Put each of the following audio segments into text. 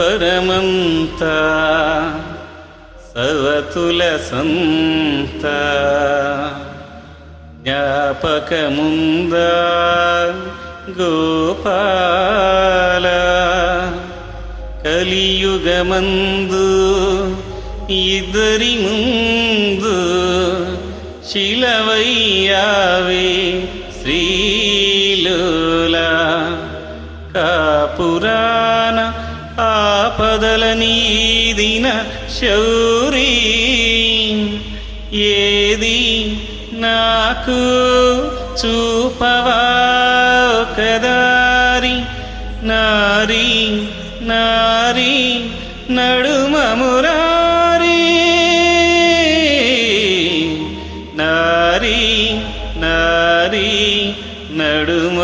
ద్వాపరమంతా సవతుల సంత జ్ఞాపకముందా గోపాల కలియుగమందు ఇద్దరి ముందు శిలవయ్యావే పురాణ ఆపదల నీదిన శౌరీ. ఏది నాకు చూపవా కదారి. నారి నారి నడుమ మురారి. నారి నారి నడుమ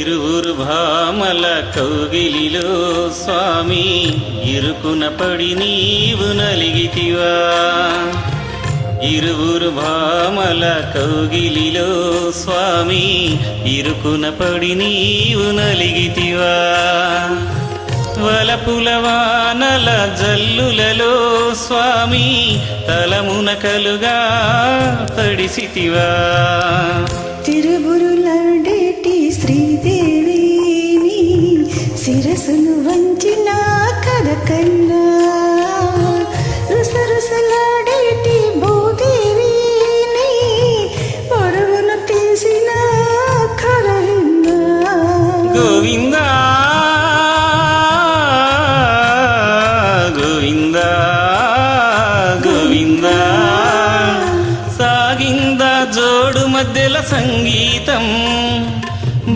ఇరువురు భామల కౌగిలిలో స్వామి ఇరుకున పడి నీవు నలిగితివా. ఇరువురు భామల కౌగిలిలో స్వామి ఇరుకున పడి నీవు నలిగితివా. వలపుల వానల జల్లులలో స్వామి తలమున కలుగా తడిసితివా. తిరుబురులాడేటి శ్రీదేవిని శిరసును వంచిన కథ కన్నా రుసరుసలాడేటి భూదేవిని పొడవును తీసిన కథ విన్నా గోవింద గోవింద గోవింద. సాగింద జోడు మధ్యల సంగీతం.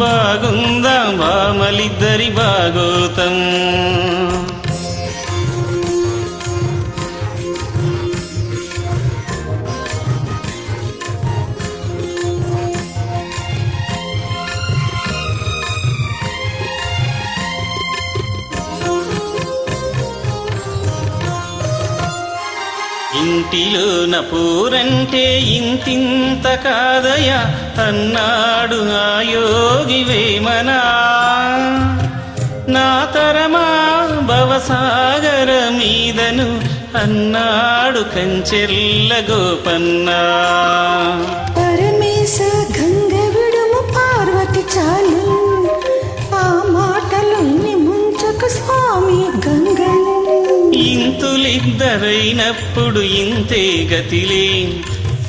బాగుందా మామలిద్దరి భాగోతం ఇంటిలోన పూరంటే ఇంతింత కాదయ? అన్నాడు ఆ యోగి వేమనా? నా తరమా భవసాగర మీదను అన్నాడు కంచెల్ల గోపన్నా. పరమేశ గంగ విడుము పార్వతి చాలు. ఆ మాటలు ముంచకు స్వామి గంగను. ఇంతులిద్దరైనప్పుడు ఇంతే గతిలే.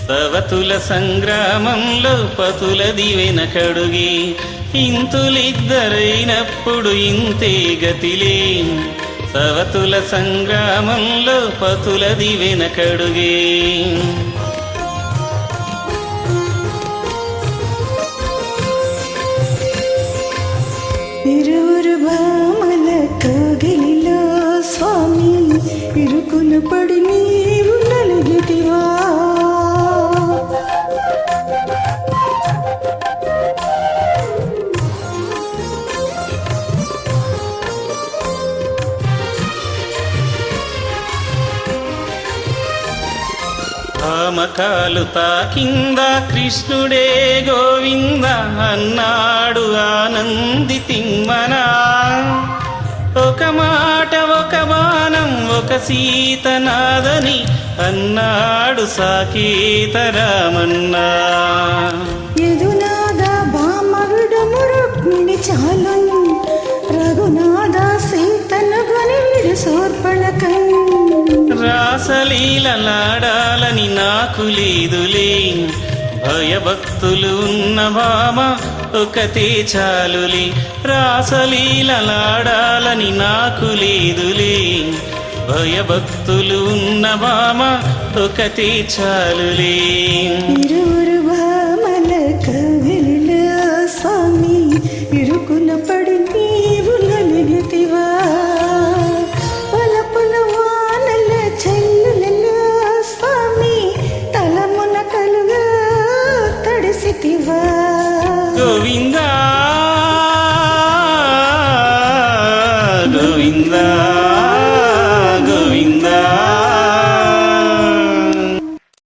సవతుల సంగ్రామంలో పతులది వెనకడుగే ఇంతులిద్దరైనప్పుడు ఇంతే గతిలే. సవతుల సంగ్రామంలో పతులది వెనకడుగే కామకాలు తాకింద కృష్ణుడే గోవింద అన్నాడు ఆనంది తిమ్మనా. ఒక మాట ఒక బాణం ఒక సీత నాదని అన్నాడు సాకేత రామన్నా. లీలలాడాలని నాకు లేదులే. భయభక్తులు ఉన్న ఒకతే చాలులే. రాసలీలలాడాలని నాకు లేదులే. భయభక్తులు ఉన్న ఒకతే చాలులే.